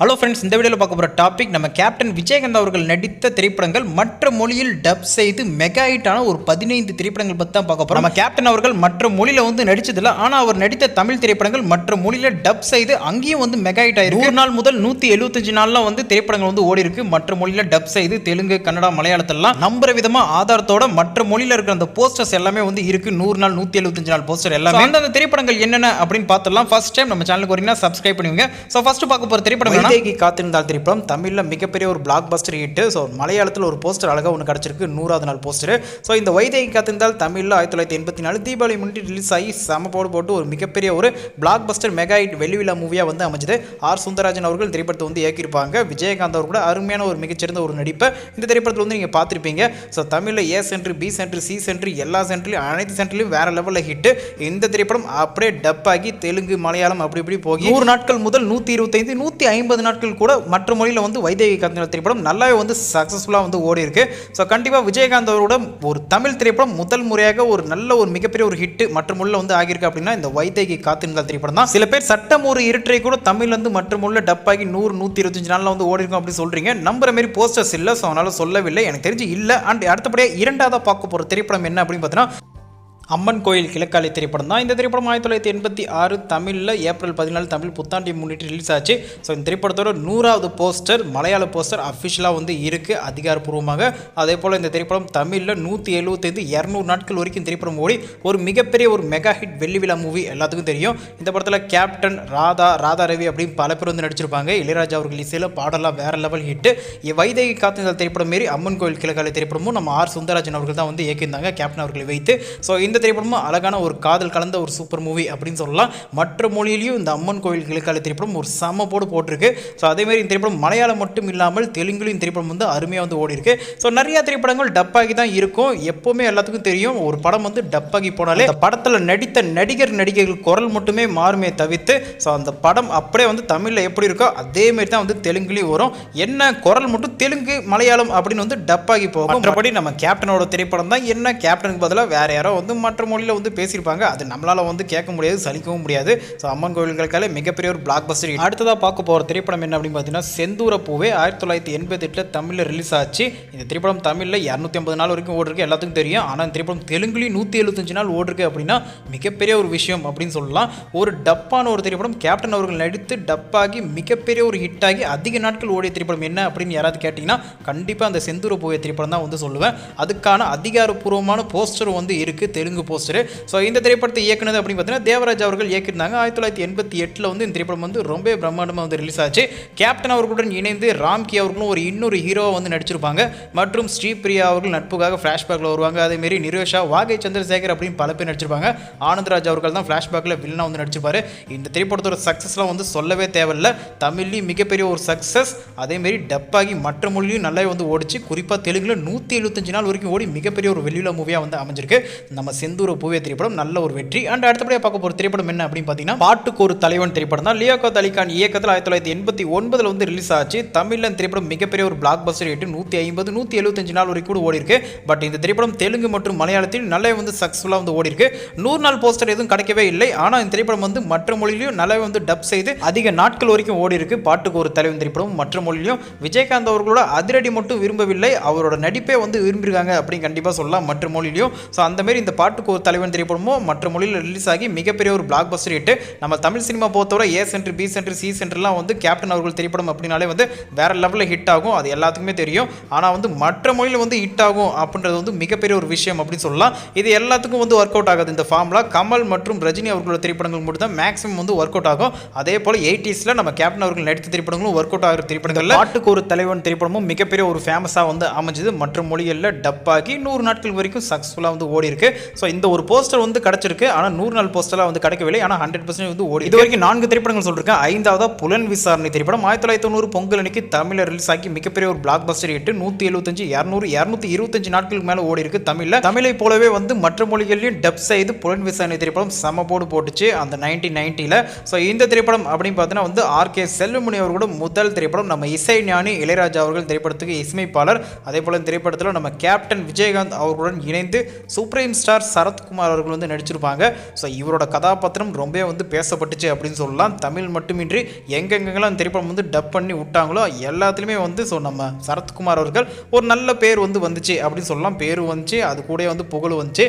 Hello friends இந்த வீடியோவில் பார்க்க போகிற டாபிக் நம்ம கேப்டன் விஜயகாந்த் அவர்கள் நடித்த திரைப்படங்கள் மற்ற மொழியில் டப் செய்து மெகா ஹிட்டான ஒரு பதினைந்து திரைப்படங்கள் பற்றி தான் பார்க்க போகிறோம் நம்ம கேப்டன் அவர்கள் மற்ற மொழியில் வந்து நடிச்சதில்ல ஆனால் அவர் நடித்த தமிழ் திரைப்படங்கள் மற்ற மொழியில் டப் செய்து அங்கேயும் வந்து மெகா ஹிட் ஆயிருக்கு. நூறு நாள் முதல் நூற்றி எழுபத்தஞ்சு நாளில் வந்து திரைப்படங்கள் வந்து ஓடி இருக்கு. மற்ற மொழியில் டப் செய்து தெலுங்கு கன்னடா மலையாளத்தெல்லாம் நம்புற விதமாக ஆதாரத்தோட மற்ற மொழியில் இருக்கிற அந்த போஸ்டர்ஸ் எல்லாமே வந்து இருக்கு. நூறு நாள் நூற்றி எழுபத்தஞ்சு நாள் போஸ்டர் எல்லாமே. அந்தந்த திரைப்படங்கள் என்னென்ன அப்படின்னு பார்த்துலாம் ஃபர்ஸ்ட் டைம் நம்ம சேனலுக்கு வரீங்கன்னா சப்ஸ்கிரைப் பண்ணுவீங்க ஸோ ஃபர்ஸ்ட் பார்க்க போகிற திரைப்படங்கள் வைதேகி காத்திருந்தால் திரைப்படம். தமிழில் மிகப்பெரிய ஒரு பிளாக் பஸ்டர் ஹிட் ஸோ மலையாளத்தில் ஒரு போஸ்டர் அழகாக ஒன்று கிடச்சிருக்கு. நூறாவது நாள் போஸ்டர் ஸோ இந்த வைதேகி காத்திருந்தால் தமிழில் ஆயிரத்தி தொள்ளாயிரத்தி எண்பத்தி நாலு தீபாவளி முன்னிட்டு ரிலீஸ் ஆகி செம போடு போட்டு ஒரு மிகப்பெரிய ஒரு பிளாக் பஸ்டர் மெகா ஹிட் வெள்ளி விழா மூவியாக வந்து அமைஞ்சது. ஆர். சுந்தரராஜன் அவர்கள் திரைப்படத்தை வந்து இயக்கியிருப்பாங்க. விஜயகாந்த் அவர் கூட அருமையான ஒரு மிகச்சிறந்த ஒரு நடிப்பை இந்த திரைப்படத்தில் வந்து நீங்கள் பார்த்துருப்பீங்க. ஸோ தமிழில் A centre B centre C centre எல்லா சென்ட்ரிலையும் அனைத்து சென்ட்ரிலையும் வேற லெவலில் ஹிட் இந்த திரைப்படம் அப்படியே டப் ஆகி தெலுங்கு மலையாளம் அப்படி இப்படி போகி நூறு நாட்கள் முதல் நூற்றி இருபத்தைந்து நூற்றி ஐம்பது நாட்கள் கூட மற்ற மொழியில் வந்து வைதேகி கந்தன திரைப்படம் நல்லாவே வந்து சக்ஸஸ்ஃபுல்லாக வந்து ஓடி இருக்கு ஸோ கண்டிப்பாக விஜயகாந்த் அவரோட ஒரு தமிழ் திரைப்படம் முதல் முறையாக ஒரு நல்ல ஒரு மிகப்பெரிய ஒரு ஹிட் மற்ற மொழியில் வந்து ஆகியிருக்கு அப்படின்னா இந்த வைதேகி காத்திருந்தால் திரைப்படம் தான். சில பேர் சட்டம் ஒரு இருட்டை கூட தமிழ் வந்து மற்ற மொழியில் டப் ஆகி நூறு நூற்றி இருபத்தஞ்சு நாளில் வந்து ஓடி இருக்கும் அப்படின்னு சொல்கிறீங்க நம்புற மாதிரி போஸ்டர்ஸ் இல்லை ஸோ அதனால் சொல்லவில்லை எனக்கு தெரிஞ்சு இல்லை. அண்ட் அடுத்தபடியாக இரண்டாவதாக பார்க்க போகிற திரைப்படம் என்ன அப்படின்னு பார்த்தீங்கன்னா அம்மன் கோயில் கிழக்காலை திரைப்படம் தான். இந்த திரைப்படம் ஆயிரத்தி தொள்ளாயிரத்தி எண்பத்தி ஆறு தமிழில் ஏப்ரல் பதினாலு தமிழ் புத்தாண்டை முன்னிட்டு ரிலீஸ் ஆச்சு. ஸோ இந்த திரைப்படத்தோட நூறாவது போஸ்டர் மலையாள போஸ்டர் அஃபிஷியலாக வந்து இருக்குது அதிகாரப்பூர்வமாக. அதே போல் இந்த திரைப்படம் தமிழில் நூற்றி எழுபத்தைந்து இரநூறு நாட்கள் வரைக்கும் திரைப்படம் ஓடி ஒரு மிகப்பெரிய ஒரு மெகா ஹிட் வெள்ளி விழா மூவி எல்லாத்துக்கும் தெரியும். இந்த படத்தில் கேப்டன் ராதா ராதா ரவி அப்படின்னு பல பேர் வந்து நடிச்சிருப்பாங்க. இளையராஜா அவர்கள் இசையில் பாடலாம் வேற லெவல் ஹிட்டு வைதேகி காத்திருந்த திரைப்படம் மாரி அம்மன் கோயில் கிழக்காலை திரைப்படமும் நம்ம ஆர். சுந்தரராஜன் அவர்கள் தான் வந்து இயக்கியிருந்தாங்க கேப்டன் அவர்களை வைத்து. ஸோ இந்த திரைப்படமும் அழகான ஒரு காதல் கலந்த ஒரு சூப்பர் மூவி அப்படின்னு சொல்லலாம். மற்ற மொழியிலையும் இந்த அம்மன் கோயில் கிழக்கால திரைப்படம் ஒரு செம்ம போடு போட்டிருக்கு. ஸோ அதேமாதிரி இந்த திரைப்படம் மலையாளம் மட்டும் இல்லாமல் தெலுங்குலையும் இந்த திரைப்படம் வந்து அருமையாக வந்து ஓடி இருக்கு ஸோ நிறைய திரைப்படங்கள் டப்பாகி தான் இருக்கும். எப்போவுமே எல்லாத்துக்கும் தெரியும். ஒரு படம் வந்து டப்பாகி போனாலே அந்த படத்தில் நடித்த நடிகர் நடிகைகள் குரல் மட்டுமே மாறுமே தவிர்த்து ஸோ அந்த படம் அப்படியே வந்து தமிழில் எப்படி இருக்கோ அதே மாதிரி தான் வந்து தெலுங்குலேயும் வரும். என்ன குரல் மட்டும் தெலுங்கு மலையாளம் அப்படின்னு வந்து டப்பாகி போகும். மற்றபடி நம்ம கேப்டனோட திரைப்படம் தான். என்ன கேப்டனுக்கு பதிலாக வேற யாரோ வந்து மற்ற மொழியில் வந்து பேசியிருப்பாங்க. அது நம்மளால் வந்து கேட்க முடியாது சலிக்கவும் முடியாது. ஸோ அம்மன் கோவில்களுக்கால மிகப்பெரிய ஒரு பிளாக் பஸ்டர் அடுத்ததாக பார்க்க போகிற திரைப்படம் என்ன அப்படின்னு பார்த்தீங்கன்னா செந்தூர பூவே ஆயிரத்தி தொள்ளாயிரத்தி எண்பத்தெட்டில் தமிழில் ரிலீஸ் ஆச்சு. இந்த திரைப்படம் தமிழில் இரநூத்தி ஐம்பது நாள் வரைக்கும் ஓடிருக்கு எல்லாத்துக்கும் தெரியும். ஆனால் இந்த திரைப்படம் தெலுங்குலேயும் நூற்றி எழுபத்தஞ்சு நாள் ஓடிருக்கு அப்படின்னா மிகப்பெரிய ஒரு விஷயம் அப்படின்னு சொல்லலாம். ஒரு டப்பான ஒரு திரைப்படம் கேப்டன் அவர்கள் நடித்து டப்பாகி மிகப்பெரிய ஒரு ஹிட் ஆகி அதிக நாட்கள் ஓடிய திரைப்படம் என்ன அப்படின்னு யாராவது கேட்டிங்கன்னா கண்டிப்பாக அந்த செந்தூர பூவே திரைப்படம் தான் வந்து சொல்லுவேன். அதுக்கான அதிகாரப்பூர்வமான போஸ்டர் வந்து இருக்குது தெலுங்கு போஸ்டர். ஸோ இந்த திரைப்படத்தை இயக்குனது அப்படின்னு பார்த்தீங்கன்னா தேவராஜ் அவர்கள் இயக்கியிருந்தாங்க. ஆயிரத்தி தொள்ளாயிரத்தி எண்பத்தி எட்டில் வந்து இந்த திரைப்படம் வந்து ரொம்ப பிரம்மாண்டமாக வந்து ரிலீஸ் ஆச்சு. கேப்டன் அவர்களுடன் இணைந்து ராம்கி அவர்களும் ஒரு இன்னொரு ஹீரோவை வந்து நடிச்சிருப்பாங்க. மற்றும் ஸ்ரீபிரியா அவர்கள் நட்புக்காக ஃப்ளாஷ்பேக்கில் வருவாங்க. அதேமாரி நிரோஷா வாகை சந்திரசேகர் அப்படின்னு பல பேர் நடிச்சிருப்பாங்க. ஆனந்தராஜ் அவர்கள் தான் ஃப்ளாஷ்பேக்கில் வில்லனாக வந்து நடிச்சிருப்பாரு. இந்த திரைப்படத்தோட சக்ஸஸ்லாம் வந்து சொல்லவே தேவையில்ல. தமிழ்லையும் மிகப்பெரிய ஒரு சக்ஸஸ் அதேமாரி டப்பாகி மற்ற மொழியும் நல்லாவே வந்து ஓடிச்சு. குறிப்பாக தெலுங்கில் நூற்றி எழுபத்தஞ்சு நாள் வரைக்கும் ஓடி மிகப்பெரிய ஒரு வெளியில மூவியாக வந்து அமைஞ்சிருக்கு. நம்ம செந்தூர பூவே திரைப்படம் நல்ல ஒரு வெற்றி. அண்ட் அடுத்தபடியாக பார்க்க போகிற திரைப்படம் என்ன அப்படின்னு பார்த்தீங்கன்னா பாட்டுக்கு ஒரு தலைவன் திரைப்படம் தான். லியோகத் அலிகான் இயக்கத்தில் ஆயிரத்தி தொள்ளாயிரத்தி எண்பத்தி ஒன்பதில் வந்து ரிலீஸ் ஆச்சு. தமிழில் திரைப்படம் மிகப்பெரிய ஒரு பிளாக் பஸ்டர் எட்டு நூற்றி ஐம்பது நூற்றி எழுபத்தஞ்சு நாள் வரைக்கும் கூட ஓடி இருக்கு. பட் இந்த திரைப்படம் தெலுங்கு மற்றும் மலையாளத்தில் நல்லா வந்து சக்ஸஸ்ஃபுல்லாக வந்து ஓடி இருக்கு. நூறு நாள் போஸ்டர் எதுவும் கிடைக்கவே இல்லை. ஆனால் இந்த திரைப்படம் வந்து மற்ற மொழியிலையும் நல்லா வந்து டப் செய்து அதிக நாட்கள் வரைக்கும் ஓடி இருக்கு. பாட்டுக்கு ஒரு தலைவன் திரைப்படம் மற்ற மொழியிலும் விஜயகாந்த் அவர்களோட அதிரடி மட்டும் விரும்பவில்லை. அவரோட நடிப்பே வந்து விரும்பியிருக்காங்க அப்படின்னு கண்டிப்பாக சொல்லலாம். மற்ற மொழியிலையும். ஸோ அந்த மாதிரி இந்த பாட்டுக்கு ஒரு தலைவன் திரைப்படமும் மற்ற மொழியில் ரிலீஸ் ஆகி மிகப்பெரிய ஒரு பிளாக் பஸ்டர் ஹிட் நம்ம தமிழ் சினிமா பொறுத்தவரை A centre B centre C சென்டர்லாம் வந்து கேப்டன் அவர்கள் திரைப்படம் அப்படின்னாலே வந்து வேற லெவலில் ஹிட் ஆகும். அது எல்லாத்துக்குமே தெரியும். ஆனால் வந்து மற்ற மொழியில் வந்து ஹிட் ஆகும் அப்படின்றது வந்து மிகப்பெரிய ஒரு விஷயம் அப்படின்னு சொல்லலாம். இது எல்லாத்துக்கும் வந்து ஒர்க் அவுட் ஆகாது. இந்த ஃபார்முலா கமல் மற்றும் ரஜினி அவர்களோட திரைப்படங்கள் மட்டும் தான் மேக்ஸிமம் வந்து ஒர்க் அவுட் ஆகும். அதே போல் எயிட்டிஸில் நம்ம கேப்டன் அவர்கள் நடித்த திரைப்படங்களும் ஒர்க் அவுட் ஆகிற திரைப்படங்கள் பாட்டுக்கு ஒரு தலைவன் திரைப்படமும் மிகப்பெரிய ஒரு ஃபேமஸாக வந்து அமைஞ்சது. மற்ற மொழிகளில் டப் ஆகி நூறு நாட்கள் வரைக்கும் சக்ஸஸ்ஃபுல்லாக வந்து ஓடி இருக்கு ஸோ இந்த ஒரு போஸ்டர் வந்து கிடச்சிருக்கு. ஆனால் நூறு நாள் போஸ்டர்லாம் வந்து கிடைக்கவில்லை. ஆனால் ஹண்ட்ரட் பர்சன்ட் வந்து ஓடி இது வரைக்கும் நான்கு திரைப்படங்கள் சொல்லியிருக்கேன் ஐந்தாவது புலன் விசாரணை திரைப்படம். ஆயிரத்தி தொள்ளாயிரத்தி தொண்ணூறு பொங்கல் அன்னைக்கு தமிழில் ரிலீஸ் ஆகி மிகப்பெரிய ஒரு பிளாக் பஸ்டர் எட்டு நூற்றி எழுபத்தஞ்சு இரநூறு இரநூத்தி இருபத்தஞ்சு நாட்களுக்கு மேலே ஓடி இருக்கு தமிழில். தமிழை போலவே வந்து மற்ற மொழிகளையும் டப் செய்து புலன் விசாரணை திரைப்படம் செம போடு போட்டுச்சு அந்த நைன்டீன் நைன்ட்டியில் ஸோ இந்த திரைப்படம் அப்படின்னு பார்த்தீங்கன்னா வந்து ஆர் கே செல்வமணி அவர்களோட முதல் திரைப்படம். நம்ம இசை ஞானி இளையராஜா அவர்கள் திரைப்படத்துக்கு இசையமைப்பாளர். அதே போல் இந்த திரைப்படத்தில் நம்ம கேப்டன் விஜயகாந்த் அவர்களுடன் இணைந்து சூப்ரீம் ஸ்டார் சரத்குமார் அவர்கள் வந்து நடிச்சிருப்பாங்க. ஸோ இவரோட கதாபாத்திரம் ரொம்பவே வந்து பேசப்பட்டுச்சு அப்படின்னு சொல்லலாம். தமிழ் மட்டுமின்றி எங்கெங்கெல்லாம் திரைப்படம் வந்து டப் பண்ணி விட்டாங்களோ எல்லாத்துலேயுமே வந்து ஸோ நம்ம சரத்குமார் அவர்கள் ஒரு நல்ல பேர் வந்து வந்துச்சு அப்படின்னு சொல்லலாம். பேர் வந்துச்சு அது கூட வந்து புகழ் வந்துச்சு.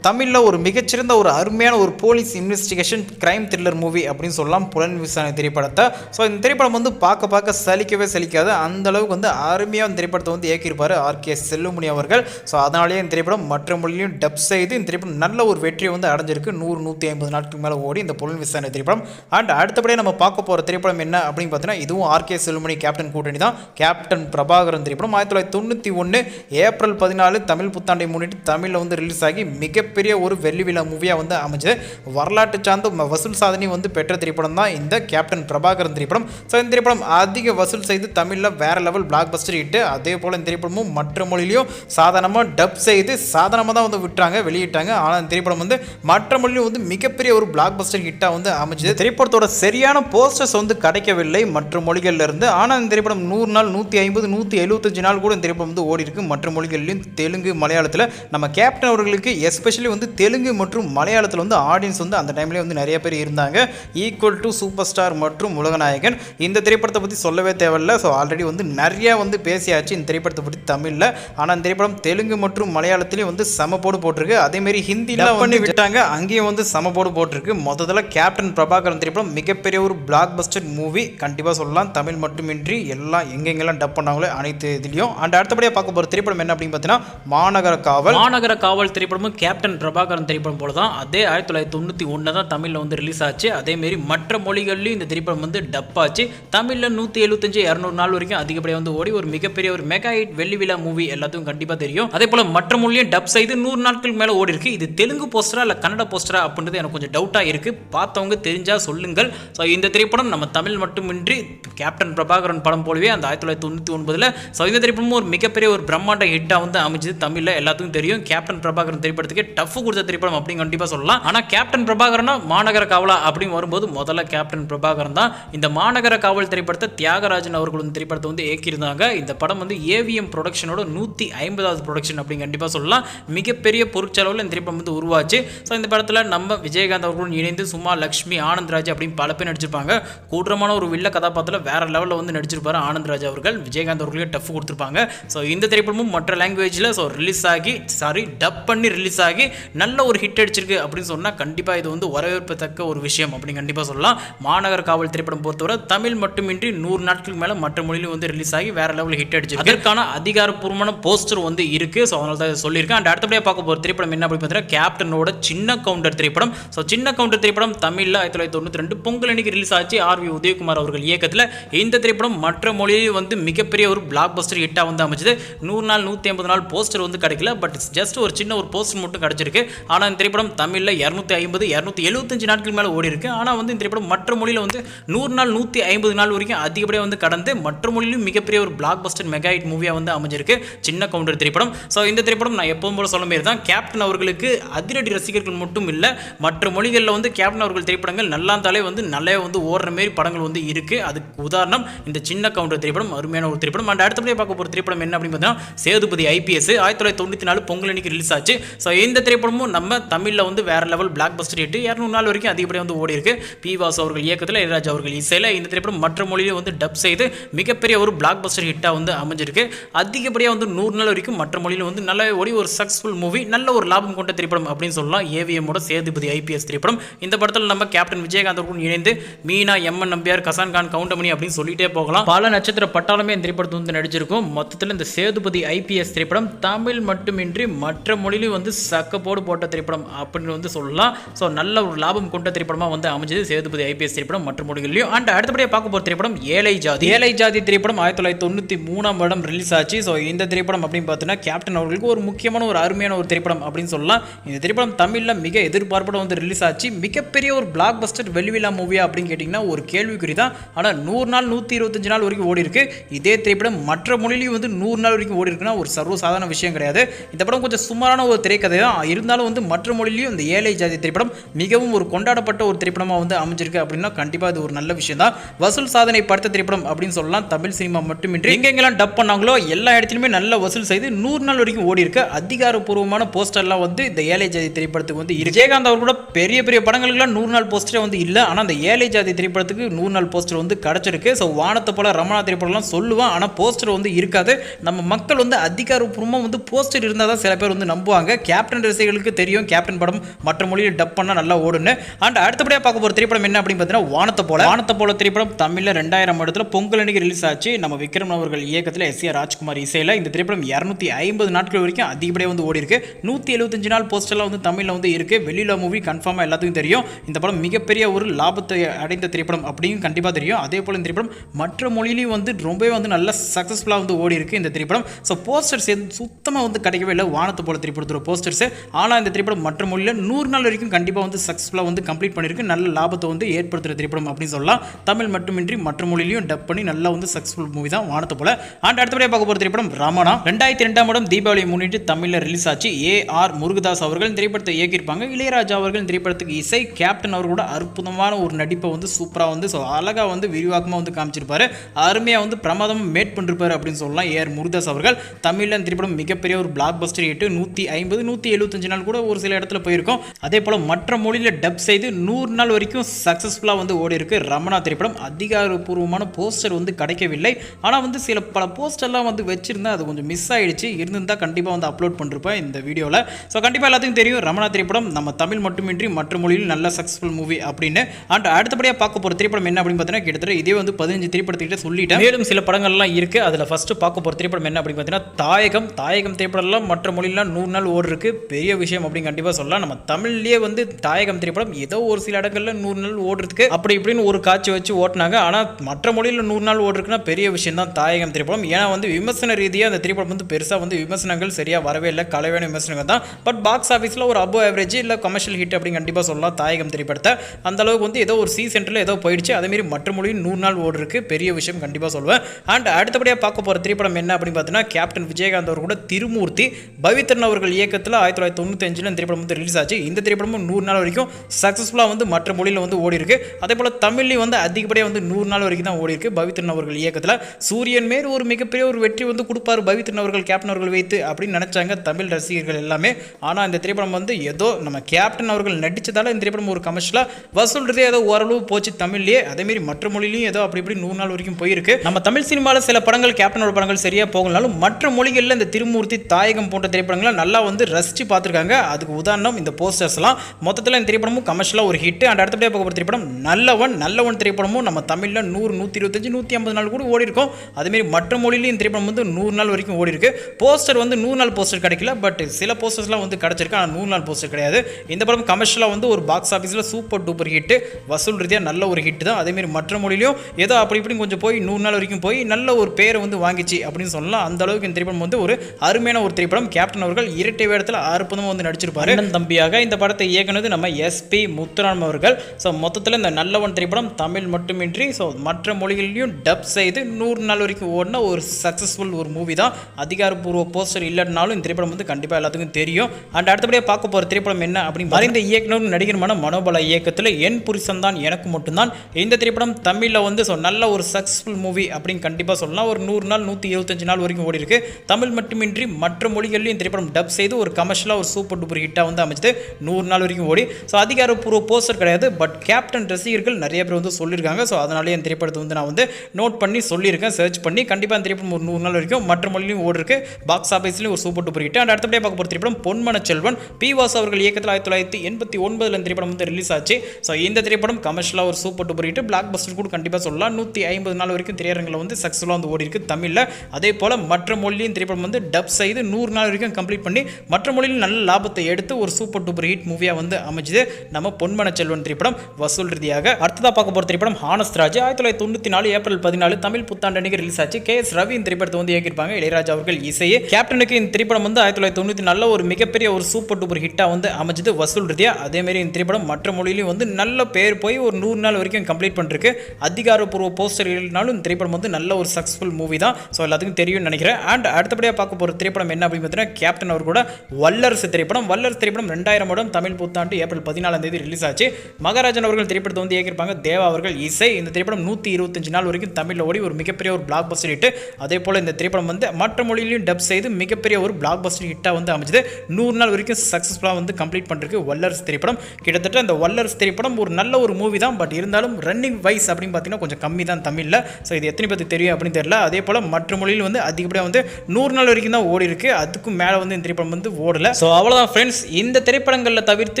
தமிழில் ஒரு மிகச்சிறந்த ஒரு அருமையான ஒரு police investigation crime thriller movie அப்படின்னு சொல்லலாம். புலன் விசாரணை திரைப்படத்தை. ஸோ இந்த திரைப்படம் வந்து பார்க்க பார்க்க சலிக்கவே சலிக்காது. அந்த அளவுக்கு வந்து அருமையாக இந்த திரைப்படத்தை வந்து இயக்கியிருப்பார் ஆர்கே செல்லுமணி அவர்கள். ஸோ அதனாலேயே இந்த திரைப்படம் மற்ற மொழியிலையும் டப் செய்து இந்த திரைப்படம் நல்ல ஒரு வெற்றியை வந்து அடைஞ்சிருக்கு. நூறு நூற்றி ஐம்பது நாட்களுக்கு மேலே ஓடி இந்த புலன் விசாரணை திரைப்படம். அண்ட் அடுத்தபடியாக நம்ம பார்க்க போகிற திரைப்படம் என்ன அப்படின்னு பார்த்தீங்கன்னா இதுவும் ஆர்கே செல்லுமணி கேப்டன் கூட்டணி தான். கேப்டன் பிரபாகரன் திரைப்படம். ஆயிரத்தி தொள்ளாயிரத்தி தொண்ணூற்றி ஒன்று ஏப்ரல் பதினாலு தமிழ் புத்தாண்டை முன்னிட்டு தமிழில் வந்து ரிலீஸ் ஆகி மிக மிகப்பெரிய ஒரு வெள்ளி விழா மூவியாக வந்து அமைஞ்சது. வரலாற்று சார்ந்த வசூல் சாதனை வந்து பெற்ற திரைப்படம் தான் இந்த கேப்டன் பிரபாகரன் திரைப்படம். ஸோ இந்த திரைப்படம் அதிக வசூல் செய்து தமிழில் வேற லெவல் பிளாக் பஸ்டர் இட்டு அதே போல் இந்த திரைப்படமும் மற்ற மொழியிலையும் சாதாரணமாக டப் செய்து சாதாரணமாக தான் வந்து விட்டாங்க வெளியிட்டாங்க. ஆனால் இந்த திரைப்படம் வந்து மற்ற மொழியிலும் வந்து மிகப்பெரிய ஒரு பிளாக் பஸ்டர் ஹிட்டாக வந்து அமைஞ்சது. திரைப்படத்தோட சரியான போஸ்டர்ஸ் வந்து கிடைக்கவில்லை மற்ற மொழிகளில் இருந்து. ஆனால் இந்த திரைப்படம் நூறு நாள் நூற்றி ஐம்பது நூற்றி எழுபத்தஞ்சு நாள் கூட இந்த திரைப்படம் வந்து ஓடி இருக்கு மற்ற மொழிகள்லையும் தெலுங்கு மலையாளத்தில் நம்ம கேப்டன் அவர்களுக்கு எஸ்பெஷல் வந்து தெலுங்கு மற்றும் மலையாளத்தில் வந்து ஆடியன்ஸ் வந்து அந்த டைம்லேயே வந்து நிறைய பேர் இருந்தாங்க. ஈக்குவல் டு சூப்பர் ஸ்டார் மற்றும் உலகநாயகன். இந்த திரைப்படத்தை பற்றி சொல்லவே தேவையில்ல. ஸோ ஆல்ரெடி வந்து நிறைய வந்து பேசியாச்சு இந்த திரைப்படத்தை பற்றி தமிழில். ஆனால் இந்த திரைப்படம் தெலுங்கு மற்றும் மலையாளத்துலேயும் வந்து சம போடு போட்டிருக்கு. அதேமாரி ஹிந்தியில் பண்ணி விட்டாங்க. அங்கேயும் வந்து சம போடு போட்டிருக்கு. மொத்தத்தில் கேப்டன் பிரபாகரன் திரைப்படம் மிகப்பெரிய ஒரு பிளாக் பஸ்டர் மூவி கண்டிப்பாக சொல்லலாம். தமிழ் மட்டுமின்றி எல்லாம் எங்கெங்கெல்லாம் டப் பண்ணாங்களோ அனைத்து இதுலேயும். அண்ட் அடுத்தபடியாக பார்க்க போகிற திரைப்படம் என்ன அப்படின்னு பார்த்தீங்கன்னா மாநகர காவல். மாநகர காவல் திரைப்படமும் கேப்டன் பிரபாகரன் திரைப்படம் போல தான் அதே ஆயிரத்தி தொள்ளாயிரத்தி தொண்ணூற்றி ஒன்று தான் தமிழில் வந்து ரிலீஸ் ஆச்சு. அதேமாரி மற்ற மொழிகள்லையும் இந்த திரைப்படம் வந்து டப் ஆச்சு. தமிழில் நூற்றி எழுபத்தஞ்சு இரநூறு நாள் வரைக்கும் அதிகப்படியாக வந்து ஓடி ஒரு மிகப்பெரிய ஒரு மெகா ஹிட் வெள்ளி விழா மூவி எல்லாத்துக்கும் கண்டிப்பாக தெரியும். அதே போல் மற்ற மொழியும் டப் செய்து நூறு நாட்களுக்கு மேலே ஓடி இருக்கு. இது தெலுங்கு போஸ்டரா இல்லை கன்னட போஸ்டரா அப்படின்றது எனக்கு கொஞ்சம் டவுட்டாக இருக்கு. பார்த்தவங்க தெரிஞ்சா சொல்லுங்கள். ஸோ இந்த திரைப்படம் நம்ம தமிழ் மட்டுமின்றி கேப்டன் பிரபாகரன் படம் போலவே அந்த ஆயிரத்தி தொள்ளாயிரத்தி தொண்ணூற்றி ஒன்பதில் ஸோ இந்த திரைப்படமும் ஒரு மிகப்பெரிய ஒரு பிரம்மாண்ட ஹிட்டாக வந்து அமைஞ்சது தமிழில் எல்லாத்துக்கும் தெரியும். கேப்டன் பிரபாகரன் திரைப்படத்துக்கு டஃப் கொடுத்த திரைப்படம் அப்படின்னு கண்டிப்பாக சொல்லலாம். ஆனால் கேப்டன் பிரபாகரனா மாநகர காவலா அப்படின்னு வரும்போது முதல்ல கேப்டன் பிரபாகரன் தான். இந்த மாநகர காவல் திரைப்படத்தை தியாகராஜன் அவர்கள் வந்து திரைப்படத்தை வந்து இயக்கியிருந்தாங்க. இந்த படம் வந்து ஏவிஎம் ப்ரொடக்ஷனோட நூற்றி ஐம்பதாவது ப்ரொடக்ஷன் அப்படின்னு கண்டிப்பாக சொல்லலாம். மிகப்பெரிய பொருட்செலவில் இந்த திரைப்படம் வந்து உருவாச்சு. ஸோ இந்த படத்தில் நம்ம விஜயகாந்த் அவர்களுடன் இணைந்து சும்மா லக்ஷ்மி ஆனந்த்ராஜ் அப்படின்னு பல பேர் நடிச்சிருப்பாங்க. கூடுறமான ஒரு வில்ல கதாபாத்திரத்தில் வேற லெவலில் வந்து நடிச்சிருப்பாரு ஆனந்த்ராஜ் அவர்கள். விஜயகாந்த் அவர்களுக்கு டஃப் கொடுத்துருப்பாங்க. ஸோ இந்த திரைப்படமும் மற்ற லாங்குவேஜில் ஸோ ரிலீஸ் ஆகி சாரி டப் பண்ணி ரிலீஸ் ஆகி நல்ல ஒரு ஹிட் அடிச்சிருக்கு அப்படின்னு சொன்னால் கண்டிப்பாக இது வந்து வரவேற்பத்தக்க ஒரு விஷயம் அப்படின்னு கண்டிப்பாக சொல்லலாம். மாநகர காவல் திரைப்படம் பொறுத்தவரை தமிழ் மட்டுமின்றி நூறு நாட்களுக்கு மேலே மற்ற மொழியிலும் வந்து ரிலீஸ் ஆகி வேற லெவலில் ஹிட் அடிச்சிருக்கு. அதற்கான அதிகாரப்பூர்வமான போஸ்டர் வந்து இருக்கு. ஸோ அதனால தான் சொல்லியிருக்கேன். அண்ட் அடுத்தபடியாக பார்க்க போகிற திரைப்படம் என்ன அப்படின்னு பார்த்தீங்கன்னா கேப்டனோட சின்ன கவுண்டர் திரைப்படம். ஸோ சின்ன கவுண்டர் திரைப்படம் தமிழில் ஆயிரத்தி தொள்ளாயிரத்தி தொண்ணூற்றி ரெண்டு பொங்கல் அன்னைக்கு ரிலீஸ் ஆச்சு. ஆர் வி உதயகுமார் அவர்கள் இயக்கத்தில் இந்த திரைப்படம் மற்ற மொழியில் வந்து மிகப்பெரிய ஒரு பிளாக் பஸ்டர் ஹிட்டாக வந்து அமைச்சது நூறு நாள் நூற்றி ஐம்பது நாள் போஸ்டர் வந்து கிடைக்கல. பட் ஜஸ்ட் ஒரு சின்ன ஒரு போஸ்டர் மட்டும் கிடச்சிருக்கு ஆனால் இந்த திரைப்படம் தமிழில் இரநூத்தி ஐம்பது இரநூத்தி எழுபத்தஞ்சு நாட்கள் மேலே ஓடி இருக்கு ஆனால் வந்து இந்த திரைப்படம் மற்ற மொழியில் வந்து நூறு நாள் நூற்றி ஐம்பது நாள் வரைக்கும் அதிகப்படியாக வந்து கடந்து மற்ற மொழியிலும் மிகப்பெரிய ஒரு பிளாக் பஸ்டர் மெகா ஹிட் மூவியாக வந்து அமைஞ்சிருக்கு. சின்ன கவுண்டர் திரைப்படம். ஸோ இந்த திரைப்படம் நான் எப்பவும் போல சொல்ல மாதிரி தான் கேப்டன் அவர்களுக்கு அதிரடி ரசிகர்கள் மட்டும் இல்லை மற்ற மொழிகளில் வந்து கேப்டன் அவர்கள் திரைப்படங்கள் நல்லா இருந்தாலே வந்து நல்லா வந்து ஓடுற மாரி படங்கள் வந்து இருக்குது அதுக்கு உதாரணம் இந்த சின்ன கவுண்டர் திரைப்படம் அருமையான ஒரு திரைப்படம். அண்ட் அடுத்தபடியாக பார்க்க போகிற திரைப்படம் என்ன அப்படின்னு பார்த்தீங்கன்னா சேதுபதி ஐபிஎஸ் ஆயிரத்தி தொள்ளாயிரத்தி தொண்ணூற்றி நாலு பொங்கல் அன்னைக்கு ரிலீஸ் ஆச்சு. ஸோ இந்த திரைப்படமும் நம்ம தமிழில் வந்து வேற லெவல் பிளாக் பஸ்டர் ஹிட் இரநூறு நாள் வரைக்கும் அதிகப்படியாக வந்து ஓடி இருக்கு. பி வாஸ் அவர்கள் இயக்கத்தில் இளையராஜா அவர்கள் இசையில் இந்த திரைப்படம் மற்ற மொழியிலும் வந்து டப் செய்து மிகப்பெரிய ஒரு பிளாக் பஸ்டர் ஹிட்டாக வந்து அமைஞ்சிருக்கு. அதிகப்படியாக வந்து நூறு நாள் வரைக்கும் மற்ற மொழியில் வந்து நல்ல ஓடி ஒரு சக்ஸஸ்ஃபுல் மூவி நல்ல ஒரு லாபம் கொண்ட திரைப்படம் அப்படின்னு சொல்லலாம். ஏவிஎம்மோட சேதுபதி ஐபிஎஸ் திரைப்படம். இந்த படத்தில் நம்ம கேப்டன் விஜயகாந்த் அவர்களுடன் இணைந்து மீனா எம்என் நம்பியார் கசான் கான் கவுண்டமணி அப்படின்னு சொல்லிட்டே போகலாம். பல நட்சத்திர பட்டாளமே இந்த திரைப்படத்தை வந்து நடிச்சிருக்கும். மொத்தத்தில் இந்த சேதுபதி ஐபிஎஸ் திரைப்படம் தமிழ் மட்டுமின்றி மற்ற மொழியிலும் வந்து சக்கப்போடு போட்ட திரைப்படம் அப்படின்னு வந்து சொல்லலாம். ஸோ நல்ல ஒரு லாபம் கொண்ட திரைப்படமாக வந்து அமைஞ்சது சேதுபதி ஐபிஎஸ் திரைப்படம் மற்ற மொழிகள்லையும் அண்ட் அடுத்தபடியாக பார்க்க போகிற திரைப்படம் ஏழை ஜாதி. ஏழை ஜாதி திரைப்படம் ஆயிரத்தி தொள்ளாயிரத்தி தொண்ணூற்றி மூணாம் வருடம் ரிலீஸ் ஆச்சு. ஸோ இந்த திரைப்படம் அப்படின்னு பார்த்தீங்கன்னா கேப்டன் அவர்களுக்கு ஒரு முக்கியமான ஒரு அருமையான ஒரு திரைப்படம் அப்படின்னு சொல்லலாம். இந்த திரைப்படம் தமிழில் மிக எதிர்பார்ப்போட வந்து ரிலீஸ் ஆச்சு. மிகப்பெரிய ஒரு பிளாக் பஸ்டர் வெள்ளிவிழா மூவியா அப்படின்னு கேட்டிங்கன்னா ஒரு கேள்விக்குறி தான். ஆனால் நூறு நாள் நூற்றி இருபத்தஞ்சு நாள் வரைக்கும் ஓடி இருக்கு. இதே திரைப்படம் மற்ற மொழியிலையும் வந்து நூறு நாள் வரைக்கும் ஓடி இருக்குன்னா ஒரு சர்வசாதாரண விஷயம் கிடையாது. இந்த படம் கொஞ்சம் சுமாரான ஒரு திரைக்கதை தான். இருந்தாலும் வந்து மற்ற மொழியிலையும் இந்த ஏழை ஜாதி திரைப்படம் மிகவும் ஒரு கொண்டாடப்பட்ட ஒரு திரைப்படமாக வந்து அமைஞ்சிருக்கு அப்படின்னா கண்டிப்பாக அது ஒரு நல்ல விஷயம் தான் வசூல் சாதனை படுத்த திரைப்படம் அப்படின்னு சொல்லலாம். தமிழ் சினிமா மட்டுமின்றி எங்கெங்கெல்லாம் டப் பண்ணாங்களோ எல்லா இடத்துலையுமே நல்ல வசூல் செய்து நூறு நாள் வரைக்கும் ஓடி இருக்கு. அதிகாரப்பூர்வமான போஸ்டர்லாம் வந்து இந்த ஏழை ஜாதி திரைப்படத்துக்கு வந்து விஜயகாந்த் அவர் கூட பெரிய பெரிய படங்களுக்குலாம் நூறு நாள் போஸ்டரே வந்து இல்லை. ஆனால் அந்த ஏழை ஜாதி திரைப்படத்துக்கு நூறு நாள் போஸ்டர் வந்து கிடச்சிருக்கு. ஸோ வானத்தை போல ரமணா திரைப்படம்லாம் சொல்லுவான். ஆனால் போஸ்டர் வந்து இருக்காது. நம்ம மக்கள் வந்து அதிகாரப்பூர்வமாக வந்து போஸ்டர் இருந்தால் தான் சில பேர் வந்து நம்புவாங்க. கேப்டன் ரசிகர்களுக்கு தெரியும். கேப்டன் படம் மற்ற மொழியில் டப் பண்ணால் நல்லா ஓடுன்னு அண்ட் அடுத்தபடியாக பார்க்க போகிற திரைப்படம் என்ன அப்படின்னு பார்த்தீங்கன்னா வானத்தை போல. வானத்தை போல திரைப்படம் தமிழில் ரெண்டாயிரம் இடத்துல பொங்கல் அன்னைக்கு ரிலீஸ் ஆச்சு. நம்ம விக்ரம் அவர்கள் இயக்கத்தில் எஸ் ஏ ராஜ்குமார் இசையில் இந்த திரைப்படம் இரநூத்தி ஐம்பது நாட்கள் வரைக்கும் அதிகப்படியாக வந்து ஓடி இருக்கு நூற்றி எழுபத்தஞ்சு நாள் போஸ்டர்லாம் வந்து தமிழில் வந்து இருக்கு. வெளியில் மூவி கன்ஃபார்மாக எல்லாத்துக்கும் தெரியும். இந்த படம் மிகப்பெரிய ஒரு லாபத்தை அடைந்த திரைப்படம் அப்படின்னு கண்டிப்பாக தெரியும். அதே போல் இந்த திரைப்படம் மற்ற மொழியிலையும் வந்து ரொம்பவே வந்து நல்ல சக்ஸஸ்ஃபுல்லாக வந்து ஓடி இருக்கு இந்த திரைப்படம். ஸோ போஸ்டர்ஸ் சுத்தமாக வந்து கிடைக்கவே இல்லை. வானத்தை போல திரைப்படத்தோட போஸ்டர்ஸ் ஆனால் இந்த திரைப்படம் மற்ற மொழியில் நூறு நாள் வரைக்கும் கண்டிப்பாக வந்து சக்ஸஸ்ஃபுல்லாக வந்து கம்ப்ளீட் பண்ணியிருக்கு நல்ல லாபத்தை வந்து ஏற்படுத்துகிற திரைப்படம் அப்படின்னு சொல்லலாம். தமிழ் மட்டுமின்றி மற்ற மொழியிலையும் டப் பண்ணி நல்லா வந்து சக்ஸஸ்ஃபுல் மூவி தான் வானத்தை போல. அண்ட் அடுத்தபடியாக பார்க்க போகிற திரைப்படம் ராமனா ரெண்டாயிரத்தி ரெண்டாம் படம் தீபாவளியை முன்னிட்டு தமிழில் ரிலீஸ் ஆச்சு. ஏ ஆர் முருகதாஸ் அவர்கள் திரைப்படத்தை இயக்கியிருப்பாங்க. இளையராஜா அவர்கள் திரைப்படத்துக்கு இசை கேப்டன் அவர்களோட அற்புதமான ஒரு நடிப்பை வந்து சூப்பராக வந்து ஸோ அழகாக வந்து விரிவாக்கமாக வந்து காமிச்சிருப்பாரு. அருமையாக வந்து பிரமாதம் மேட் பண்ணிருப்பாரு அப்படின்னு சொல்லலாம் ஏ ஆர் முருகதாஸ் அவர்கள். தமிழில் திரைப்படம் மிகப்பெரிய ஒரு பிளாக் பஸ்டர் எட்டு நூற்றி ஐம்பது நூற்றி எழுபது இருபத்தஞ்சு நாள் கூட ஒரு சில இடத்துல போயிருக்கோம். அதே போல் மற்ற மொழியில் டப் செய்து நூறு நாள் வரைக்கும் சக்ஸஸ்ஃபுல்லாக வந்து ஓடி இருக்கு ரமணா திரைப்படம். அதிகாரப்பூர்வமான போஸ்டர் வந்து கிடைக்கவில்லை. ஆனால் வந்து சில பல போஸ்டர்லாம் வந்து வச்சிருந்தா அது கொஞ்சம் மிஸ் ஆயிடுச்சு. இருந்திருந்தா கண்டிப்பாக வந்து அப்லோட் பண்ணிருப்பேன் இந்த வீடியோவில் ஸோ கண்டிப்பாக எல்லாத்துக்கும் தெரியும் ரமணா திரைப்படம் நம்ம தமிழ் மட்டுமின்றி மற்ற மொழியில் நல்ல சக்ஸஸ்ஃபுல் மூவி அப்படின்னு. அண்ட் அடுத்தபடியாக பார்க்க போகிற திரைப்படம் என்ன அப்படின்னு பார்த்தீங்கன்னா கிட்டத்தட்ட இதே வந்து பதினஞ்சு திரைப்படத்திட்ட சொல்லிட்டேன். மேலும் சில படங்கள்லாம் இருக்குது அதில் ஃபஸ்ட்டு பார்க்க போகிற திரைப்படம் என்ன அப்படின்னு பார்த்தீங்கன்னா தாயகம். தாயகம் திரைப்படம்லாம் மற்ற மொழியெல்லாம் நூறு நாள் ஓடுருக்கு பெரிய விஷயம் அப்படின்னு கண்டிப்பாக சொல்லலாம். நம்ம தமிழ்லேயே வந்து தாயகம் திரைப்படம் ஏதோ ஒரு சில இடங்கள்ல நூறு நாள் ஓடுறதுக்கு அப்படி இப்படின்னு ஒரு காட்சி வச்சு ஓட்டினாங்க. ஆனால் மற்ற மொழியில் நூறு நாள் ஓடுறதுக்குன்னா பெரிய விஷயம் தான் தாயகம் திரைப்படம். ஏன்னா வந்து விமர்சன ரீதியாக அந்த திரைப்படம் வந்து பெருசாக வந்து விமர்சனங்கள் சரியாக வரவே இல்லை. கலவையான விமர்சனங்கள் தான். பட் பாக்ஸ் ஆஃபீஸில் ஒரு அபோ ஆவரேஜ் இல்லை கமர்ஷியல் ஹிட் அப்படின்னு கண்டிப்பாக சொல்லலாம் தாயகம் திரைப்படத்தை. அந்த அளவுக்கு வந்து ஏதோ ஒரு சி ஏதோ போயிடுச்சு. அதேமாரி மற்ற மொழியில் நூறு நாள் ஓடுறதுக்கு பெரிய விஷயம் கண்டிப்பாக சொல்லுவேன். அண்ட் அடுத்தபடியாக பார்க்க போகிற திரைப்படம் என்ன அப்படின்னு பார்த்தீங்கன்னா கேப்டன் விஜயகாந்த் அவர் கூட திருமூர்த்தி பவித்ரன் அவர்கள் இயக்கத்தில் ஆயிரத்தி தொள்ளாயிரத்தி தொண்ணூத்தஞ்சில் இந்த திரைப்படம் வந்து ரிலீஸ் ஆச்சு. இந்த திரைப்படமும் நூறு நாள் வரைக்கும் சக்ஸஸ்ஃபுல்லாக வந்து மற்ற மொழியில் வந்து ஓடி இருக்கு அதே போல் தமிழ்லையும் வந்து அதிகப்படியாக வந்து நூறு நாள் வரைக்கும் தான் ஓடி இருக்கு பவித்ரன் அவர்கள் இயக்கத்தில். சூரியன் மேல் ஒரு மிகப்பெரிய ஒரு வெற்றி வந்து கொடுப்பார் பவித்ரன் அவர்கள் கேப்டன் அவர்கள் வைத்து அப்படின்னு நினைச்சாங்க தமிழ் ரசிகர்கள் எல்லாமே. ஆனால் இந்த திரைப்படம் வந்து ஏதோ நம்ம கேப்டன் அவர்கள் நடித்ததால் இந்த திரைப்படம் ஒரு கமர்ஷியலாக வசூல்றதே ஏதோ ஓரளவு போச்சு தமிழ்லேயே. அதேமாரி மற்ற மொழிலையும் ஏதோ அப்படி இப்படி நூறு நாள் வரைக்கும் போயிருக்கு. நம்ம தமிழ் சினிமாவில் சில படங்கள் கேப்டனோட படங்கள் சரியாக போகலனாலும் மற்ற மொழிகளில் இந்த திருமூர்த்தி தாயகம் போன்ற திரைப்படங்களை நல்லா வந்து ரசித்து பார்த்துருக்காங்க அதுக்கு உதாரணம் இந்த போஸ்டர்ஸ்லாம் மொத்தத்தில் இந்த திரைப்படமும் கமர்ஷியலாக ஒரு ஹிட் அண்ட் அடுத்தபடியாக பார்க்க திரைப்படம் நல்லவன் நல்லவன் திரைப்படமும் நம்ம தமிழில் நூறு நூற்றி இருபத்தஞ்சு நூற்றி ஐம்பது நாள் கூட ஓடி இருக்கும். அதேமாரி மற்ற மொழியிலையும் இந்த திரைப்படம் வந்து நூறு நாள் வரைக்கும் ஓடி இருக்கு. போஸ்டர் வந்து நூறு நாள் போஸ்டர் கிடைக்கல பட் சில போஸ்டர்ஸ்லாம் வந்து கிடச்சிருக்கு. ஆனால் நூறு நாள் போஸ்டர் கிடையாது. இந்த படம் கமர்ஷியலாக வந்து ஒரு பாக்ஸ் ஆஃபீஸில் சூப்பர் டூப்பர் ஹிட் வசூல் ரீதியாக நல்ல ஒரு ஹிட் தான். அதேமாரி மற்ற மொழியிலையும் ஏதோ அப்படி இப்படி கொஞ்சம் போய் நூறு நாள் வரைக்கும் போய் நல்ல ஒரு பேரை வந்து வாங்கிச்சு அப்படின்னு சொல்லலாம். அந்த அளவுக்கு இந்த திரைப்படம் வந்து ஒரு அருமையான ஒரு திரைப்படம். கேப்டன் அவர்கள் இரட்டை வேடத்தில் அற்புதமாக வந்து நடிச்சிருப்பாரு. தம்பியாக இந்த படத்தை இயக்குனது நம்ம எஸ்பி முத்துராம் அவர்கள். ஸோ மொத்தத்தில் இந்த நல்லவன் திரைப்படம் தமிழ் மட்டுமின்றி ஸோ மற்ற மொழிகளிலையும் டப் செய்து நூறு நாள் வரைக்கும் ஓடின ஒரு சக்ஸஸ்ஃபுல் ஒரு மூவி தான். அதிகாரப்பூர்வ போஸ்டர் இல்லைனாலும் இந்த திரைப்படம் வந்து கண்டிப்பாக எல்லாத்துக்கும் தெரியும். அண்ட் அடுத்தபடியாக பார்க்க போகிற திரைப்படம் என்ன அப்படின்னு மறைந்த இயக்குனர் நடிகருமான மனோபல இயக்கத்தில் என் புருஷன் தான் எனக்கு மட்டும்தான். இந்த திரைப்படம் தமிழில் வந்து ஸோ நல்ல ஒரு சக்ஸஸ்ஃபுல் மூவி அப்படின்னு கண்டிப்பாக சொல்லலாம். ஒரு நூறு நாள் நூற்றி இருபத்தஞ்சு நாள் வரைக்கும் ஓடி இருக்கு தமிழ் மட்டுமின்றி மற்ற மொழிகள்லையும் இந்த திரைப்படம் டப் செய்து ஒரு ஆக்சுவலாக ஒரு சூப்பர் டூப்பர் ஹிட்டாக வந்து அமைச்சது நூறு நாள் வரைக்கும் ஓடி. ஸோ அதிகாரப்பூர்வ போஸ்டர் கிடையாது பட் கேப்டன் ரசிகர்கள் நிறைய பேர் வந்து சொல்லியிருக்காங்க. ஸோ அதனாலே இந்த திரைப்படத்தை வந்து நான் வந்து நோட் பண்ணி சொல்லியிருக்கேன் சர்ச் பண்ணி. கண்டிப்பாக இந்த திரைப்படம் ஒரு நூறு நாள் வரைக்கும் மற்ற மொழியிலும் ஓடிருக்கு. பாக்ஸ் ஆஃபீஸ்லையும் ஒரு சூப்பர் டூப்பர் ஹிட் அண்ட் அடுத்தபடியே பார்க்க போகிற திரைப்படம் பொன்மன செல்வன். பி வாஸ் அவர்கள் இயக்கத்தில் ஆயிரத்தி தொள்ளாயிரத்தி எண்பத்தி ஒன்பதில் இந்த திரைப்படம் வந்து ரிலீஸ் ஆச்சு. ஸோ இந்த திரைப்படம் கமர்ஷியலாக ஒரு super duper hit blockbuster கூட கண்டிப்பாக சொல்லலாம். நூற்றி ஐம்பது நாள் வரைக்கும் திரையரங்கில் வந்து சக்ஸஸ்ஃபுல்லாக வந்து ஓடி இருக்கு தமிழில். அதே போல் மற்ற மொழியும் திரைப்படம் வந்து டப் செய்து நூறு நாள் வரைக்கும் கம்ப்ளீட் பண்ணி மற்ற மொழியில் நல்ல லாபத்தை எடுத்து ஒரு சூப்பர் டூப்பர் ஹிட் மூவியாக வந்து அமைஞ்சது. நம்ம பொன்மன செல்வன் திரைப்படம் வசூல் ரீதியாக. அடுத்ததாக பார்க்க போகிற திரைப்படம் ஹானஸ் ராஜ். ஆயிரத்தி தொள்ளாயிரத்தி தொண்ணூற்றி நாலு ஏப்ரல் பதினாலு தமிழ் புத்தாண்டு அன்னைக்கு ரிலீஸ் ஆச்சு. கே எஸ் ரவி இந்த திரைப்படத்தை வந்து இயக்கியிருப்பாங்க இளையராஜா அவர்கள் இசையே. கேப்டனுக்கு இந்த திரைப்படம் வந்து ஆயிரத்தி தொள்ளாயிரத்தி தொண்ணூற்றி நல்ல ஒரு மிகப்பெரிய ஒரு சூப்பர் டூப்பர் ஹிட்டாக வந்து அமைஞ்சது வசூல் ரீதியாக அதேமாரி இந்த திரைப்படம் மற்ற மொழியிலையும் வந்து நல்ல பேர் போய் ஒரு நூறு நாள் வரைக்கும் கம்ப்ளீட் பண்ணிருக்கு. அதிகாரப்பூர்வ போஸ்டர்னாலும் இந்த திரைப்படம் வந்து நல்ல ஒரு சக்ஸஸ்ஃபுல் மூவி தான். ஸோ எல்லாத்துக்கும் தெரியும்னு நினைக்கிறேன். அண்ட் அடுத்தபடியாக பார்க்க போகிற திரைப்படம் என்ன அப்படின்னு பார்த்தீங்கன்னா கேப்டன் அவர் கூட வல்ல வல்லரசு திரைப்படம் வல்லரசு திரைப்படம் ரெண்டாயிரம் வருடம் தமிழ் புத்தாண்டு ஏப்ரல் பதினாலாம் தேதி ரிலீஸ் ஆச்சு. மகாராஜன் அவர்கள் திரைப்படத்தை வந்து இயக்கியிருப்பாங்க. தேவா அவர்கள் இசை. இந்த திரைப்படம் நூற்றி இருபத்தஞ்சு நாள் வரைக்கும் தமிழில் ஓடி ஒரு மிகப்பெரிய ஒரு பிளாக் பஸ்டர் ஹிட் அதே போல் இந்த திரைப்படம் வந்து மற்ற மொழியிலையும் டப் செய்து மிகப்பெரிய ஒரு பிளாக் பஸ்டர் ஹிட்டாக வந்து அமைஞ்சது. நூறு நாள் வரைக்கும் சக்ஸஸ்ஃபுல்லாக வந்து கம்ப்ளீட் பண்ணிருக்கு வல்லரசு திரைப்படம். கிட்டத்தட்ட அந்த வல்லரசு திரைப்படம் ஒரு நல்ல ஒரு மூவி தான். பட் இருந்தாலும் ரன்னிங் வைஸ் அப்படின்னு பார்த்தீங்கன்னா கொஞ்சம் கம்மி தான் தமிழில். ஸோ இது எத்தனை பேருக்கு தெரியும் அப்படின்னு தெரியல. அதே போல் மற்ற மொழியில் வந்து அதிகப்படியாக வந்து நூறு நாள் வரைக்கும் தான் ஓடி இருக்கு அதுக்கும் மேலே வந்து இந்த திரைப்படம் வந்து ஓடல. ஸோ அவ்வளோதான் ஃப்ரெண்ட்ஸ் இந்த திரைப்படங்களில் தவிர்த்து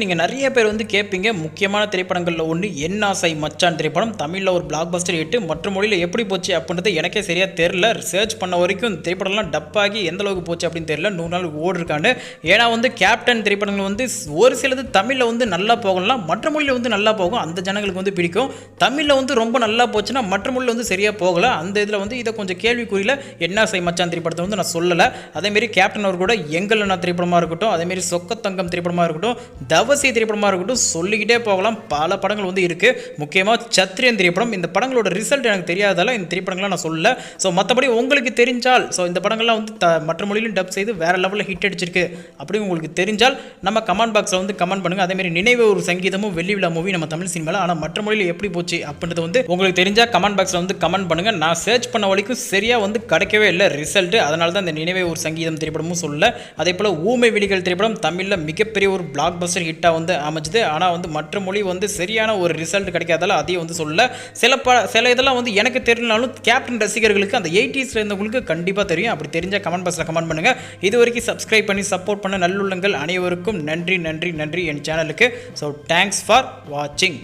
நீங்கள் நிறைய பேர் வந்து கேட்பீங்க முக்கியமான திரைப்படங்களில் ஒன்று என்னாசை மச்சான் திரைப்படம். தமிழில் ஒரு பிளாக் பஸ்டர் எட்டு மற்ற மொழியில் எப்படி போச்சு அப்படின்றது எனக்கே சரியாக தெரில ரிசர்ச் பண்ண வரைக்கும் இந்த திரைப்படம்லாம் டப்பாகி எந்த அளவுக்கு போச்சு அப்படின்னு தெரியல. நூறு நாள் ஓடிருக்காண்டு. ஏன்னா வந்து கேப்டன் திரைப்படங்கள் வந்து ஒரு சிலது தமிழில் வந்து நல்லா போகலாம் மற்ற மொழியில் வந்து நல்லா போகும். அந்த ஜனங்களுக்கு வந்து பிடிக்கும். தமிழில் வந்து ரொம்ப நல்லா போச்சுன்னா மற்ற மொழியில் வந்து சரியாக போகல. அந்த இதில் வந்து இதை கொஞ்சம் கேள்விக்குறியில் என்ன சை மச்சான் திரைப்படத்தை வந்து நான் சொல்லலை. அதேமாரி கேப்டன் அவர் கூட எங்கள் நான் திரைப்படமாக இருக்கட்டும் அதேமாரி சொக்கத்தங்கம் திரைப்படமாக இருக்கட்டும் தவசி திரைப்படமாக இருக்கட்டும் சொல்லிக்கிட்டே போகலாம். பல படங்கள் வந்து இருக்குது முக்கியமாக சத்ரியன் திரைப்படம். இந்த படங்களோட ரிசல்ட் எனக்கு தெரியாதால இந்த திரைப்படங்கள்லாம் நான் சொல்லல. ஸோ மற்றபடி உங்களுக்கு தெரிஞ்சால் ஸோ இந்த படங்கள்லாம் வந்து த மற்ற மொழியிலும் டப் செய்து வேறு லெவலில் ஹிட் அடிச்சிருக்கு. அப்படின்னு உங்களுக்கு தெரிஞ்சால் நம்ம கமெண்ட் பாக்ஸில் வந்து கமெண்ட் பண்ணுங்கள் அதேமாரி நினைவு ஒரு சங்கீதமும் வெள்ளி விழா மூவி நம்ம தமிழ் சினிமாவில் ஆனால் மற்ற மொழியில் எப்படி போச்சு அப்படின்றது வந்து உங்களுக்கு தெரிஞ்சால் கமெண்ட் பாக்ஸில் வந்து கமெண்ட் பண்ணுங்கள் நான் சர்ச் பண்ண வரைக்கும் சரியாக வந்து கிடைக்கவே இல்லை ரிசல்ட் அதனால தான் இந்த நினைவே ஒரு சங்கீதம் திரைப்படமும் சொல்லல. அதே போல் ஊமை விழிகள் திரைப்படம் தமிழில் மிகப்பெரிய ஒரு பிளாக் பஸ்டர் ஹிட்டாக வந்து அமைஞ்சுது. ஆனால் வந்து மற்ற மொழி வந்து சரியான ஒரு ரிசல்ட் கிடைக்காதால அதையும் வந்து சொல்ல சில ப சில இதெல்லாம் வந்து எனக்கு தெரியலனாலும் கேப்டன் ரசிகர்களுக்கு அந்த எயிட்டிஸில் இருந்தவங்களுக்கு கண்டிப்பாக தெரியும். அப்படி தெரிஞ்சால் கமெண்ட் பாக்ஸில் கமெண்ட் பண்ணுங்கள் இது வரைக்கும் சப்ஸ்கிரைப் பண்ணி சப்போர்ட் பண்ண நல்லுள்ளங்கள் அனைவருக்கும் நன்றி நன்றி நன்றி என் சேனலுக்கு ஸோ தேங்க்ஸ் ஃபார் வாட்சிங்